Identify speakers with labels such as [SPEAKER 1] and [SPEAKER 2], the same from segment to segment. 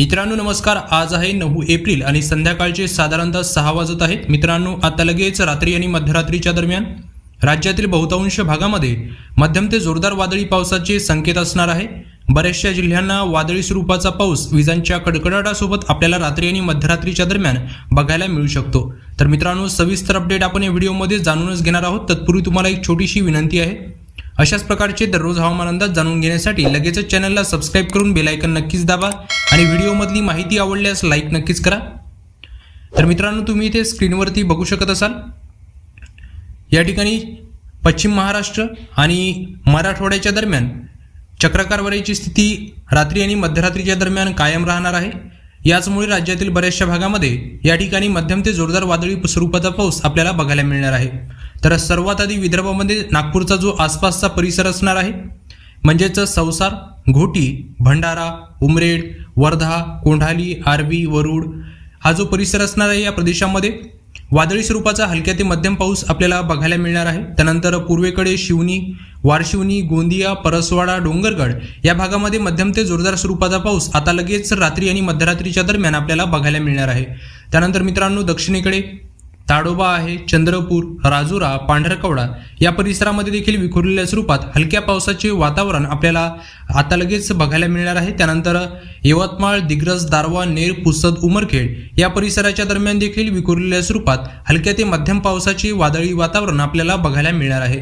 [SPEAKER 1] मित्रांनो नमस्कार. आज आहे नऊ एप्रिल आणि संध्याकाळचे साधारणतः सहा वाजत आहेत. मित्रांनो आता लगेच रात्री आणि मध्यरात्रीच्या दरम्यान राज्यातील बहुतांश भागामध्ये मध्यम ते जोरदार वादळी पावसाचे संकेत असणार आहे. बऱ्याचशा जिल्ह्यांना वादळी स्वरूपाचा पाऊस विजांच्या कडकडाटासोबत आपल्याला रात्री आणि मध्यरात्रीच्या दरम्यान बघायला मिळू शकतो. तर मित्रांनो सविस्तर अपडेट आपण या व्हिडिओमध्ये जाणूनच घेणार आहोत. तत्पूर्वी तुम्हाला एक छोटीशी विनंती आहे. अशाच प्रकारचे दररोज हवामान अंदाज जाणून घेण्यासाठी लगेचच चॅनलला सबस्क्राईब करून बेलायकन नक्कीच दाबा आणि व्हिडिओमधली माहिती आवडल्यास लाईक नक्कीच करा. तर मित्रांनो तुम्ही इथे स्क्रीनवरती बघू शकत असाल. या ठिकाणी पश्चिम महाराष्ट्र आणि मराठवाड्याच्या दरम्यान चक्रकारवारीची स्थिती रात्री आणि मध्यरात्रीच्या दरम्यान कायम राहणार आहे. याचमुळे राज्यातील बऱ्याचशा भागामध्ये या ठिकाणी मध्यम ते जोरदार वादळी स्वरूपाचा पाऊस आपल्याला बघायला मिळणार आहे. तर सर्वात आधी विदर्भामध्ये नागपूरचा जो आसपासचा परिसर असणार आहे म्हणजेच संसार घोटी भंडारा उमरेड वर्धा कोंढाली आरवी वरुड हा जो परिसर असणार आहे या प्रदेशामध्ये वादळी स्वरूपाचा हलक्या ते मध्यम पाऊस आपल्याला बघायला मिळणार आहे. त्यानंतर पूर्वेकडे शिवनी वारशिवनी गोंदिया परसवाडा डोंगरगड या भागामध्ये मध्यम ते जोरदार स्वरूपाचा पाऊस आता लगेच रात्री आणि मध्यरात्रीच्या दरम्यान आपल्याला बघायला मिळणार आहे. त्यानंतर मित्रांनो दक्षिणेकडे ताडोबा आहे चंद्रपूर राजुरा पांढरकवडा या परिसरामध्ये देखील विखुरलेल्या स्वरूपात हलक्या पावसाचे वातावरण आपल्याला आता लगेच बघायला मिळणार आहे. त्यानंतर यवतमाळ दिग्रस दारवा नेर पुसद उमरखेड या परिसराच्या दरम्यान देखील विखुरलेल्या स्वरूपात हलक्या ते मध्यम पावसाचे वादळी वातावरण आपल्याला बघायला मिळणार आहे.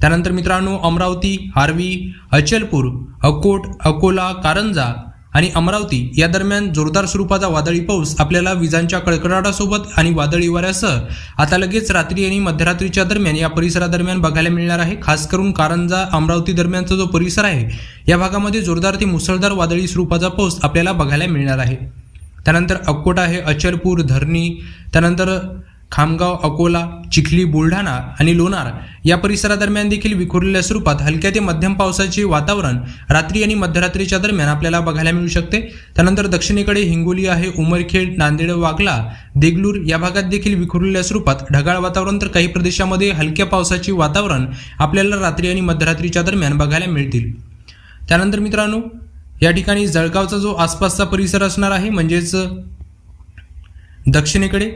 [SPEAKER 1] त्यानंतर मित्रांनो अमरावती हारवी अचलपूर अकोट अकोला कारंजा आणि अमरावती या दरम्यान जोरदार स्वरूपाचा वादळी पाऊस आपल्याला विजांच्या कडकडाटासोबत आणि वादळी वाऱ्यासह आता लगेच रात्री आणि मध्यरात्रीच्या दरम्यान या परिसरादरम्यान बघायला मिळणार आहे. खास करून कारंजा अमरावती दरम्यानचा जो परिसर आहे या भागामध्ये जोरदार ते मुसळधार वादळी स्वरूपाचा पाऊस आपल्याला बघायला मिळणार आहे. त्यानंतर अक्कोट आहे अचलपूर धरणी त्यानंतर खामगाव अकोला चिखली बुलढाणा आणि लोणार या परिसरादरम्यान देखील विखुरलेल्या स्वरूपात हलक्या ते मध्यम पावसाचे वातावरण रात्री आणि मध्यरात्रीच्या दरम्यान आपल्याला बघायला मिळू शकते. त्यानंतर दक्षिणेकडे हिंगोली आहे उमरखेड नांदेड वागला देगलूर या भागात देखील विखुरलेल्या स्वरूपात ढगाळ वातावरण तर काही प्रदेशामध्ये हलक्या पावसाचे वातावरण आपल्याला रात्री आणि मध्यरात्रीच्या दरम्यान बघायला मिळतील. त्यानंतर मित्रांनो या ठिकाणी जळगावचा जो आसपासचा परिसर असणार आहे म्हणजेच दक्षिणेकडे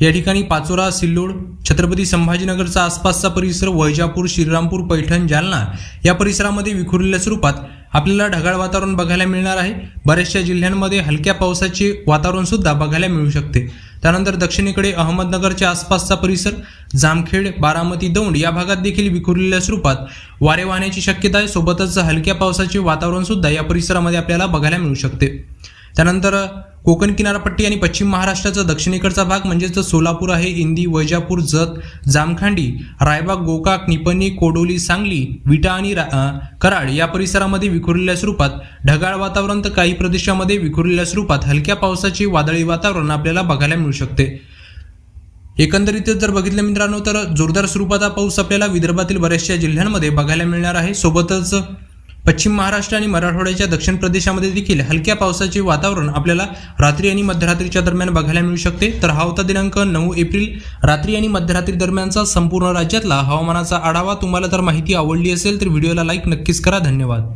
[SPEAKER 1] या ठिकाणी पाचोरा सिल्लोड छत्रपती संभाजीनगरचा आसपासचा परिसर वैजापूर श्रीरामपूर पैठण जालना या परिसरामध्ये विखुरलेल्या स्वरूपात आपल्याला ढगाळ वातावरण बघायला मिळणार आहे. बऱ्याचशा जिल्ह्यांमध्ये हलक्या पावसाचे वातावरण सुद्धा बघायला मिळू शकते. त्यानंतर दक्षिणेकडे अहमदनगरच्या आसपासचा परिसर जामखेड बारामती दौंड या भागात देखील विखुरलेल्या स्वरूपात वारे वाहण्याची शक्यता आहे. सोबतच हलक्या पावसाचे वातावरण सुद्धा या परिसरामध्ये आपल्याला बघायला मिळू शकते. त्यानंतर कोकण किनारपट्टी आणि पश्चिम महाराष्ट्राचा दक्षिणेकडचा भाग म्हणजेच सोलापूर आहे इंदी वैजापूर जत जामखांडी रायबाग गोकाक निपणी कोडोली सांगली विटा आणि रा- कराड या परिसरामध्ये विखुरलेल्या स्वरूपात ढगाळ वातावरण तर काही प्रदेशामध्ये विखुरलेल्या स्वरूपात हलक्या पावसाचे वादळी वातावरण आपल्याला बघायला मिळू शकते. एकंदरीतच जर बघितलं मित्रांनो तर जोरदार स्वरूपाचा पाऊस आपल्याला विदर्भातील बऱ्याचशा जिल्ह्यांमध्ये बघायला मिळणार आहे. सोबतच पश्चिम महाराष्ट्र आणि मराठवाड्याच्या दक्षिण प्रदेशामध्ये देखील हलक्या पावसाचे वातावरण आपल्याला रात्री आणि मध्यरात्रीच्या दरम्यान बघायला मिळू शकते. तर हा होता दिनांक नऊ एप्रिल. रात्री आणि मध्यरात्री दरम्यानचा संपूर्ण राज्यातला हवामानाचा आढावा तुम्हाला जर माहिती आवडली असेल तर व्हिडिओला लाईक नक्कीच करा. धन्यवाद.